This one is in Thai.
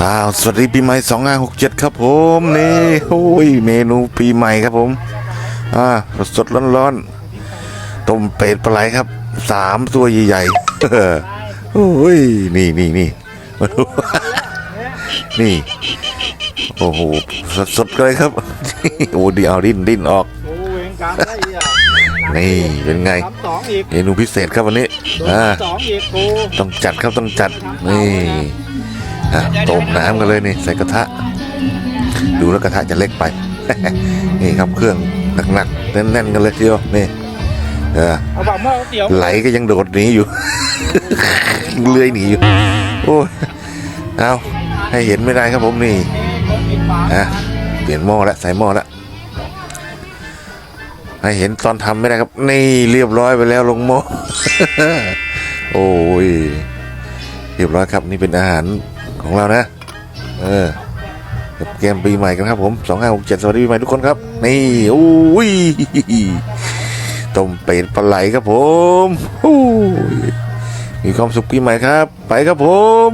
อ้าวสวัสดีปีใหม่สองห้าหกเจ็ดครับผมนี่โอ้ยเมนูปีใหม่ครับผมอ่าสดๆร้อนๆต้มเป็ดปลาไหลครับสามตัวใหญ่ๆโอ้ยนี่นี่นี่มาดูนี่โอ้โหสดๆเลยครับโอ้เดียวดิ้นดิ้นออกโอ้เวงกรรมได้อีกอะนี่เป็นไงสามสองอีกเมนูพิเศษครับวันนี้โดนอ่าสองอีกกูต้องจัดครับต้องจัดนี่ อะต้มน้ำกันเลยนี่ใส่กระทะ ดูแล้วกระทะจะเล็กไป นี่ครับเครื่องหนักๆแน่นๆกันเลยทีเดียวนี่เออเอาแบบหม้อก๋วยเตี๋ยวไหลก็ยังโดดหนีอยู่ เลื้อยหนีอยู่ โอ้ยเอาให้เห็นไม่ได้ครับผมนี่คนปิดฝาฮะเปลี่ยนหม้อแล้วใส่หม้อแล้วให้เห็นตอนทำไม่ได้ครับ นี่เรียบร้อยไปแล้วลงหม้อโอ้ยเรียบร้อยครับนี่เป็นอาหาร ของเรานะ เออกับเกมปีใหม่กันครับผมสองห้าหกเจ็ดสวัสดีปีใหม่ทุกคนครับ นี่โอ้ยต้มเป็ดปลาไหลครับผมมีความสุขปีใหม่ครับ ไปครับผม